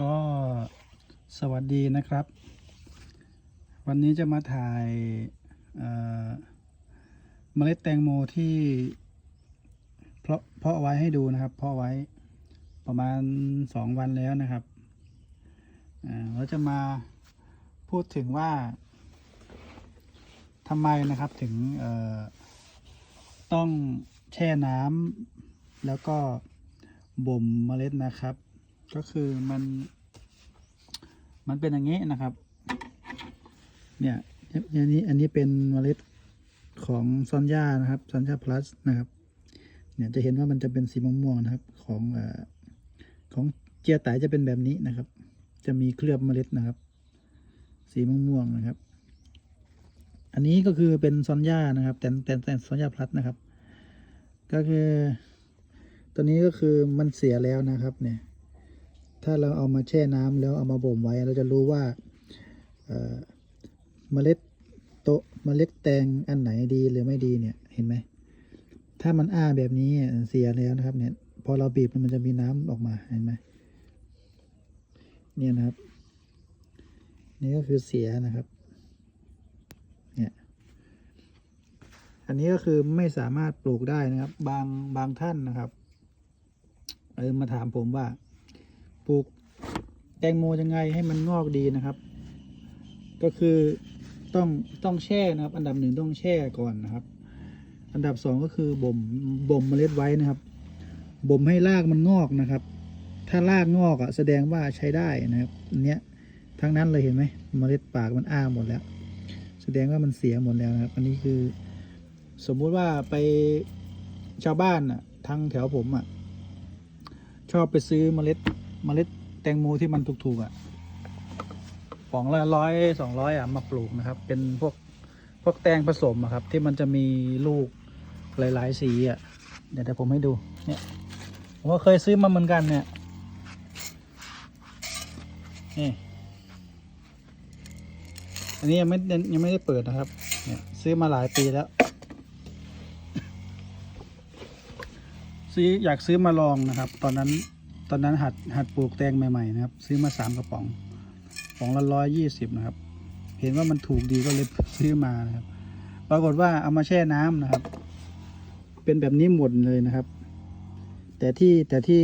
ก็สวัสดีนะครับ วันนี้จะมาถ่ายเเมล็ดแตงโมที่เพาะเพาะไว้ให้ดูนะครับ เพาะไว้ประมาณสองวันแล้วนะครับเราจะมาพูดถึงว่าทำไมนะครับถึงต้องแช่น้ำแล้วก็บ่มเมล็ดนะครับ ก็คือมัน มันเป็นอย่างนี้นะครับ เนี่ยอันนี้อันนี้เป็นเมล็ดของซอนย่านะครับซอนย่าพลัสนะครับ เนี่ยจะเห็นว่ามันจะเป็นสีม่วงๆนะครับ ของเอ่อของเจียไตจะเป็นแบบนี้นะครับ จะมีเคลือบเมล็ดนะครับ สีม่วงๆนะครับ อันนี้ก็คือเป็นซอนย่านะครับ แต่แต่แต่ซอนย่าพลัสนะครับ ก็คือ ตัวนี้ก็คือมันเสียแล้วนะครับ เนี่ย ถ้าเราเอามาแช่น้ำแล้วเอามาบ่มไว้ เราจะรู้ว่าเมล็ดโตเมล็ดแตงอันไหนดีหรือไม่ดีเนี่ยเห็นไหมถ้ามันอ้าแบบนี้เสียแล้วนะครับ เนี่ย พอเราบีบมันจะมีน้ำออกมาเห็นไหมเนี่ยนะครับ นี่ก็คือเสียนะครับ เนี่ย อันนี้ก็คือไม่สามารถปลูกได้นะครับ บางบางท่านนะครับ เออมาถามผมว่า ลูกแตงโมยังไงให้มันงอกดีนะครับ ก็คือต้องต้องแช่นะครับ อันดับหนึ่งต้องแช่ก่อนนะครับ อันดับสองก็คือบ่มบ่มเมล็ดไว้นะครับบ่มให้รากมันงอกนะครับ ถ้ารากงอกอะแสดงว่าใช้ได้นะครับอันเนี้ยทั้งนั้นเลยเห็นไหมเมล็ดปากมันอ้าหมดแล้ว แสดงว่ามันเสียหมดแล้วนะครับ อันนี้คือ สมมุติว่าไปชาวบ้านอะทางแถวผมอะชอบไปซื้อเมล็ด เมล็ดแตงโมที่มันถูกๆอะป๋องละร้อยสองร้อยอะมาปลูกนะครับ เป็นพวกพวกแตงผสมอะครับ ที่มันจะมีลูกหลาย ๆ สีอะเดี๋ยวเดี๋ยวผมให้ดูเนี่ยผมก็เคยซื้อมาเหมือนกันเนี่ยนี่อันนี้ยังไม่ยังไม่ได้เปิดนะครับ เนี่ยซื้อมาหลายปีแล้ว ซื้ออยากซื้อมาลองนะครับ ตอนนั้น ตอนนั้นหัดหัดปลูกแตงใหม่ๆนะครับ ซื้อมาสามกระป๋องกระป๋องละร้อยยี่สิบนะครับ เห็นว่ามันถูกดีก็เลยซื้อมานะครับ ปรากฏว่าเอามาแช่น้ำนะครับ เป็นแบบนี้หมดเลยนะครับ แต่ที่แต่ที่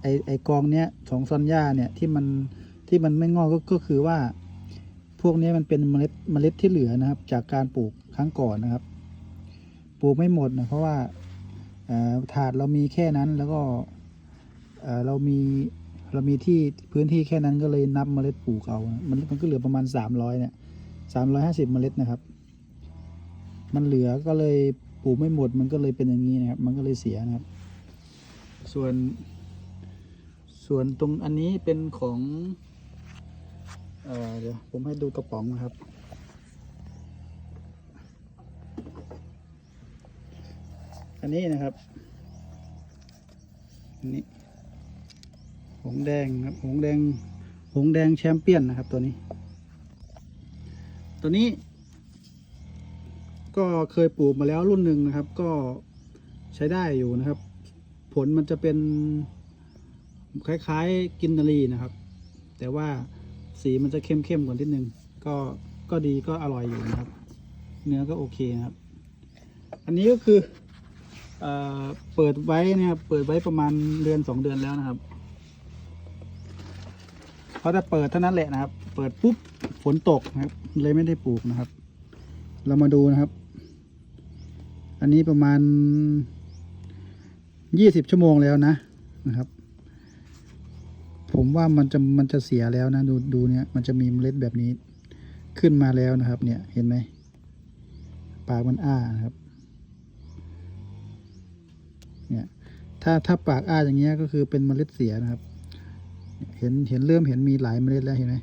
ไอไอกองเนี้ยของซอนย่าเนี่ยที่มันที่มันไม่งอกก็ก็คือว่า พวกนี้มันเป็นเมล็ดเมล็ดที่เหลือนะครับ จากการปลูกครั้งก่อนนะครับ ปลูกไม่หมดนะเพราะว่าถาดเรามีแค่นั้นแล้วก็ เรามีเรามีที่พื้นที่แค่นั้นก็เลยนับเมล็ดปลูกเอามันมันก็เหลือประมาณสามร้อยเนี่ยสามร้อยห้าสิบเมล็ดนะครับ มันเหลือก็เลยปลูกไม่หมดมันก็เลยเป็นอย่างนี้นะครับ มันก็เลยเสียนะครับ ส่วน ส่วนตรงอันนี้เป็นของเอเดี๋ยวผมให้ดูกระป๋องนะครับ อันนี้นะครับ อันนี้ หงแดงครับหงแดงหงแดงแชมเปี้ยนนะครับตัวนี้ ตัวนี้ ก็เคยปลูกมาแล้วรุ่นหนึ่งนะครับ ก็ใช้ได้อยู่นะครับ ผลมันจะเป็นคล้ายๆกินนารีนะครับ แต่ว่าสีมันจะเข้มๆกว่านิดนึง ก็ก็ดีก็อร่อยอยู่นะครับ เนื้อก็โอเคนะครับ อันนี้ก็คือเอ่อเปิดไว้นะครับเปิดไว้ประมาณเดือนสองเดือนแล้วนะครับ พอจะเปิดเท่านั้นแหละนะครับ เปิดปุ๊บฝนตกนะครับ เลยไม่ได้ปลูกนะครับ เรามาดูนะครับ อันนี้ประมาณยี่สิบชั่วโมงแล้วนะนะครับ ผมว่ามันจะมันจะเสียแล้วนะ ดูดูเนี่ยมันจะมีเมล็ดแบบนี้ขึ้นมาแล้วนะครับ เนี่ยเห็นไหมปากมันอ้านะครับ เนี่ยถ้าถ้าปากอ้าอย่างเงี้ยก็คือเป็นเมล็ดเสียนะครับ เห็นเห็นเริ่มเห็นมีหลายเมล็ดแล้วเห็นไหม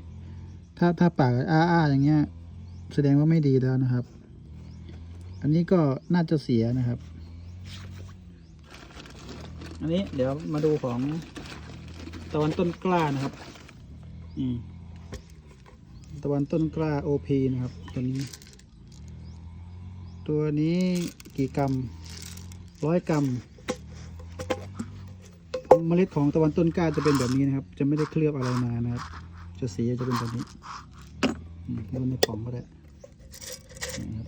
ถ้าถ้าปากอ้าอ้าอย่างเงี้ย แสดงว่าไม่ดีแล้วนะครับ อันนี้ก็น่าจะเสียนะครับ อันนี้เดี๋ยวมาดูของตะวันต้นกล้านะครับ อืมตะวันต้นกล้า OP นะครับ ตัวนี้ ตัวนี้กี่กรัมร้อยกรัม เมล็ดของตะวันต้นกล้าจะเป็นแบบนี้นะครับ จะไม่ได้เคลือบอะไรมานะครับ จะสีจะเป็นแบบนี้มดูในกล่องก็ได้นี่ครับ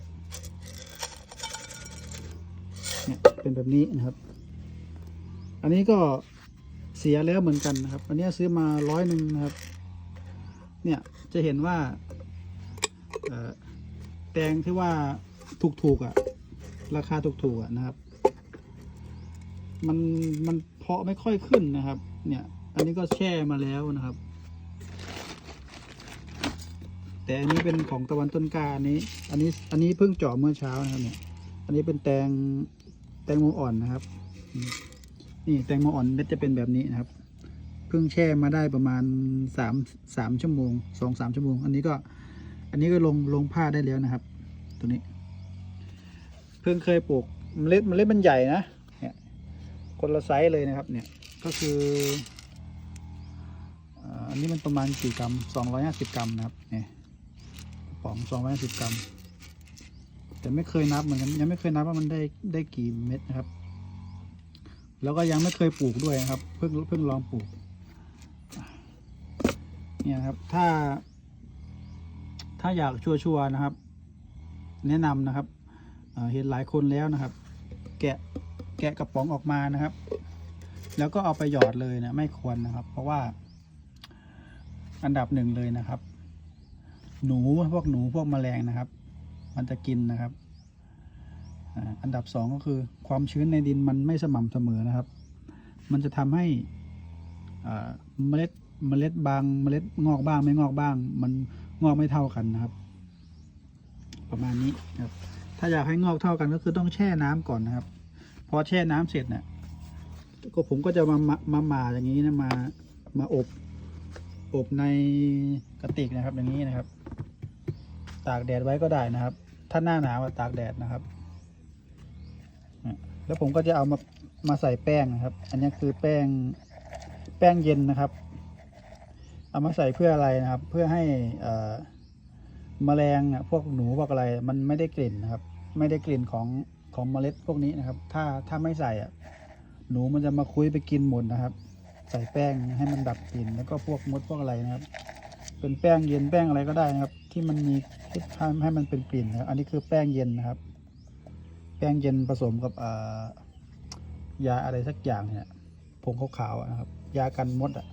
เนี่ยเป็นแบบนี้นะครับ อันนี้ก็เสียแล้วเหมือนกันนะครับ อันนี้ซื้อมาร้อยหนึ่งนะครับ เนี่ยจะเห็นว่าแตงที่ว่าถูกๆอะ ราคาถูกๆอะนะครับ มันมัน เพาะไม่ค่อยขึ้นนะครับ เนี่ย อันนี้ก็แช่มาแล้วนะครับ แต่อันนี้เป็นของตะวันต้นกาอันนี้ อันนี้ อันนี้เพิ่งเจาะเมื่อเช้านะครับเนี่ย อันนี้เป็นแตง แตงโมอ่อนนะครับ นี่แตงโมอ่อนเม็ดจะเป็นแบบนี้นะครับ เพิ่งแช่มาได้ประมาณสามสามชั่วโมงสองสามชั่วโมง อันนี้ก็ อันนี้ก็ลงลงผ้าได้แล้วนะครับ ตัวนี้ เพิ่งเคยปลูกเมล็ดเมล็ดมันใหญ่นะ คนละไซส์เลยนะครับเนี่ยก็คืออันนี้มันประมาณกี่กรัมสองร้อยห้าสิบกรัมนะครับเนี่ยกระป๋องสองร้อยห้าสิบกรัม แต่ไม่เคยนับเหมือนกันยังไม่เคยนับว่ามันได้ได้กี่เม็ดนะครับ แล้วก็ยังไม่เคยปลูกด้วยนะครับ เพิ่งเพิ่งลองปลูกเนี่ยครับถ้า ถ้าอยากชัวร์ๆนะครับ แนะนำนะครับเเห็นหลายคนแล้วนะครับ แกะ แกะกระป๋องออกมานะครับ แล้วก็เอาไปหยอดเลยนะไม่ควรนะครับ เพราะว่า อันดับหนึ่งเลยนะครับ หนูพวกหนูพวกแมลงนะครับ มันจะกินนะครับอันดับสองก็คือ ความชื้นในดินมันไม่สม่ำเสมอนะครับ มันจะทำให้เมล็ดเมล็ดบางเมล็ดงอกบ้างไม่งอกบ้าง มันงอกไม่เท่ากันนะครับ ประมาณนี้ครับ ถ้าอยากให้งอกเท่ากันก็คือต้องแช่น้ำก่อนนะครับ พอแช่น้ำเสร็จเนี่ยก็ผมก็จะมามามาหมาอย่างนี้นะมามาอบ อบในกระติกนะครับ อย่างนี้นะครับ ตากแดดไว้ก็ได้นะครับ ถ้าหน้าหนาวตากแดดนะครับแล้วผมก็จะเอามามาใส่แป้งนะครับ อันนี้คือแป้งแป้งเย็นนะครับ เอามาใส่เพื่ออะไรนะครับ เพื่อให้อ่อแมลงอะพวกหนูพวกอะไร มันไม่ได้กลิ่นนะครับ ไม่ได้กลิ่นของ ของเมล็ดพวกนี้นะครับ ถ้าถ้าไม่ใส่อะหนูมันจะมาคุยไปกินหมดนะครับ ใส่แป้งให้มันดับกลิ่นแล้วก็พวกมดพวกอะไรนะครับ เป็นแป้งเย็นแป้งอะไรก็ได้นะครับ ที่มันมีที่ทำให้มันเป็นกลิ่นนะครับอันนี้คือแป้งเย็นนะครับ แป้งเย็นผสมกับยาอะไรสักอย่างเนี่ยผงขาวๆนะครับ ยากันมดอะ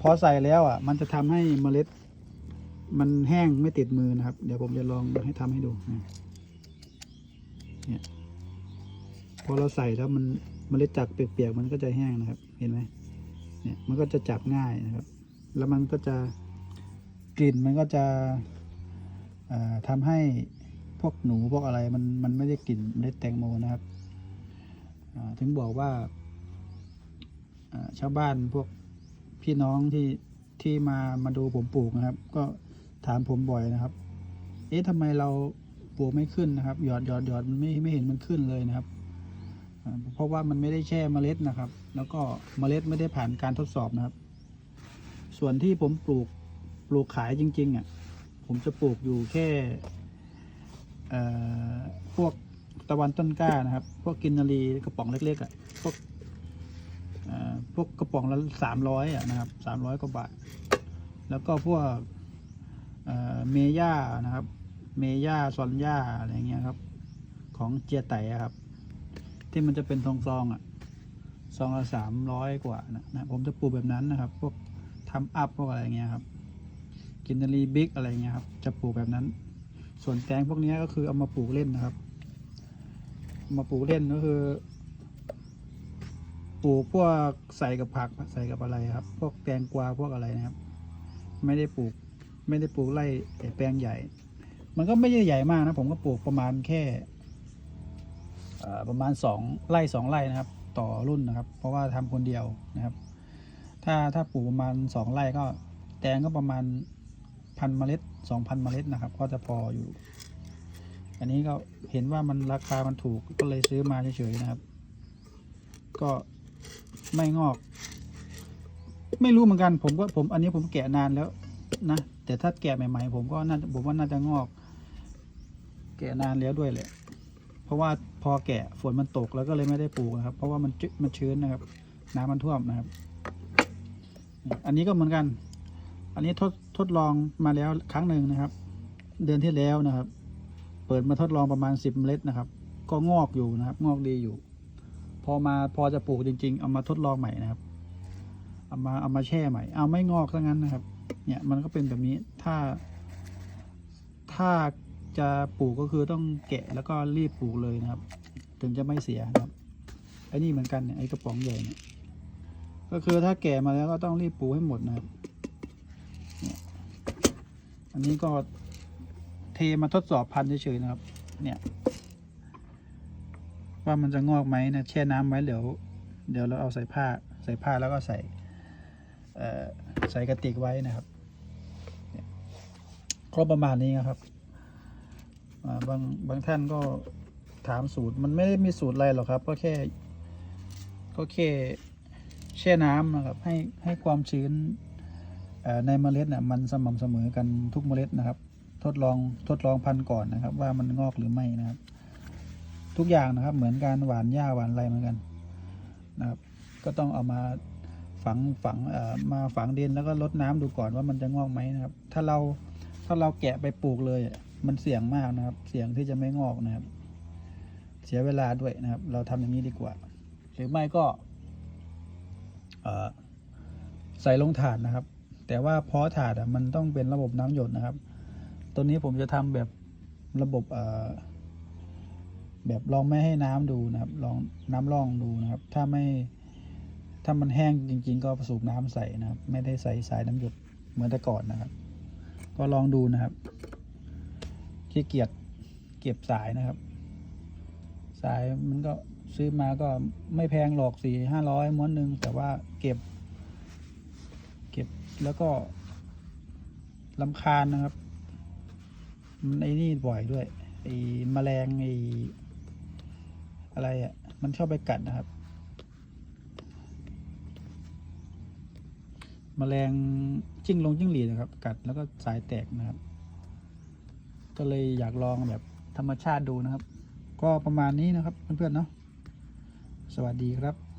พอใส่แล้วอะ มันจะทำให้เมล็ด มันแห้งไม่ติดมือนะครับ เดี๋ยวผมจะลองให้ทำให้ดูนะ เนี่ยพอเราใส่แล้วมันเมล็ดจักเปียกๆมันก็จะแห้งนะครับ เห็นไหมเนี่ยมันก็จะจับง่ายนะครับ แล้วมันก็จะกลิ่นมันก็จะเอ่อทำให้พวกหนูพวกอะไรมันมันไม่ได้กลิ่นเมล็ดแตงโมนะครับถึงบอกว่าชาวบ้านพวกพี่น้องที่ที่มามาดูผมปลูกนะครับ ก็ถามผมบ่อยนะครับ เอ๊ะทำไมเรา ปลูกไม่ขึ้นนะครับ หยอดหยอดหยอดมันไม่ไม่เห็นมันขึ้นเลยนะครับ เพราะว่ามันไม่ได้แช่เมล็ดนะครับ แล้วก็เมล็ดไม่ได้ผ่านการทดสอบนะครับ ส่วนที่ผมปลูกปลูกขายจริง ๆอะผมจะปลูกอยู่แค่พวกตะวันต้นกล้านะครับ พวกกินนารีกระป๋องเล็กๆอะพวกพวกกระป๋องละสามร้อยอะนะครับสามร้อยกว่าบาท แล้วก็พวกเมย่านะครับ เมย่าซอนย่าอะไรเงี้ยครับ ของเจียไตครับ ที่มันจะเป็นซองซองอะซองละสามร้อยกว่านะนะผมจะปลูกแบบนั้นนะครับ พวกทำอัพพวกอะไรเงี้ยครับ กินนารีบิ๊กอะไรเงี้ยครับ จะปลูกแบบนั้น ส่วนแตงพวกนี้ก็คือเอามาปลูกเล่นนะครับามาปลูกเล่นก็คือปลูกพวกใส่กับผักใส่กับอะไรครับ พวกแตงกวาพวกอะไรนะครับ ไม่ได้ปลูก ไม่ได้ปลูกไร้แปลงใหญ่ มันก็ไม่ได้ใหญ่มากนะผมก็ปลูกประมาณแค่ประมาณสองไร่สองไร่นะครับ ต่อรุ่นนะครับ เพราะว่าทำคนเดียวนะครับ ถ้าถ้าปลูกประมาณสองไร่ก็แตงก็ประมาณพันเมล็ดสองพันเมล็ดนะครับ ก็จะพออยู่ อันนี้ก็เห็นว่ามันราคามันถูกก็เลยซื้อมาเฉยๆนะครับ ก็ไม่งอก ไม่รู้เหมือนกัน ผมก็ผม อันนี้ผมแกะนานแล้วนะแต่ถ้าแกะใหม่ๆ ผมก็น่าผมว่าน่าจะงอก แกะนานแล้วด้วยแหละ เพราะว่าพอแกะฝนมันตกแล้วก็เลยไม่ได้ปลูกนะครับ เพราะว่ามันจืมันชื้นนะครับ น้ำมันท่วมนะครับ อันนี้ก็เหมือนกัน อันนี้ทดทดลองมาแล้วครั้งหนึ่งนะครับ เดือนที่แล้วนะครับ เปิดมาทดลองประมาณสิบเมล็ดนะครับ ก็งอกอยู่นะครับ งอกดีอยู่ พอมาพอจะปลูกจริง ๆ เอามาทดลองใหม่นะครับ เอามาเอามาแช่ใหม่ เอาไม่งอกซะงั้นนะครับ เนี่ยมันก็เป็นแบบนี้ถ้าถ้า จะปลูกก็คือต้องแกะแล้วก็รีบปลูกเลยนะครับ ถึงจะไม่เสียนะครับไอ้นี่เหมือนกันเนี่ยไอ้กระป๋องใหญ่เนี่ยก็คือถ้าแก่มาแล้วก็ต้องรีบปลูกให้หมดนะครับเนี่ยอันนี้ก็เทมาทดสอบพันธุ์เฉยๆนะครับ เนี่ย ว่ามันจะงอกไหมนะแช่น้ำไว้เดี๋ยว เดี๋ยวเราเอาใส่ผ้า ใส่ผ้าแล้วก็ใส่เอ่อใส่กระติกไว้นะครับเนี่ยก็ประมาณนี้นะครับ บางบางท่านก็ถามสูตรมันไม่ได้มีสูตรอะไรหรอกครับ ก็แค่ ก็แค่แช่น้ำนะครับ ให้ให้ความชื้นในเมล็ดน่ะมันสม่ำเสมอกันทุกเมล็ดนะครับ ทดลองทดลองพันก่อนนะครับ ว่ามันงอกหรือไม่นะครับ ทุกอย่างนะครับ เหมือนการหวานหญ้าหวานอะไรเหมือนกันนะครับ ก็ต้องเอามาฝังฝังมาฝังดินแล้วก็ลดน้ำดูก่อนว่ามันจะงอกไหมนะครับ ถ้าเราถ้าเราแกะไปปลูกเลย มันเสี่ยงมากนะครับ เสี่ยงที่จะไม่งอกนะครับ เสียเวลาด้วยนะครับ เราทำอย่างนี้ดีกว่า หรือไม่ก็ใส่ลงถาดนะครับ แต่ว่าเพาะถาดอะมันต้องเป็นระบบน้ำหยดนะครับ ตัวนี้ผมจะทำแบบระบบเอ่อแบบลองไม่ให้น้ำดูนะครับ ลองน้ำร่องดูนะครับ ถ้าไม่ถ้ามันแห้งจริง ๆ ก็สูบน้ำใส่นะครับ ไม่ได้ใส่สายน้ำหยดเหมือนแต่ก่อนนะครับ ก็ลองดูนะครับ ขี้เกียจเก็บสายนะครับ สายมันก็ซื้อมาก็ไม่แพงหรอกสี่ห้าร้อยม้วนหนึ่งแต่ว่าเก็บ เก็บแล้วก็ลำคาญนะครับ มันไอ้นี่บ่อยด้วยไอ้แมลงไอ้อะไรอะ่ะ มันชอบไปกัดนะครับแมลงจิ้งลงจิ้งหรีดนะครับ กัดแล้วก็สายแตกนะครับ ก็เลยอยากลองแบบธรรมชาติดูนะครับ ก็ประมาณนี้นะครับเพื่อนๆเนาะสวัสดีครับ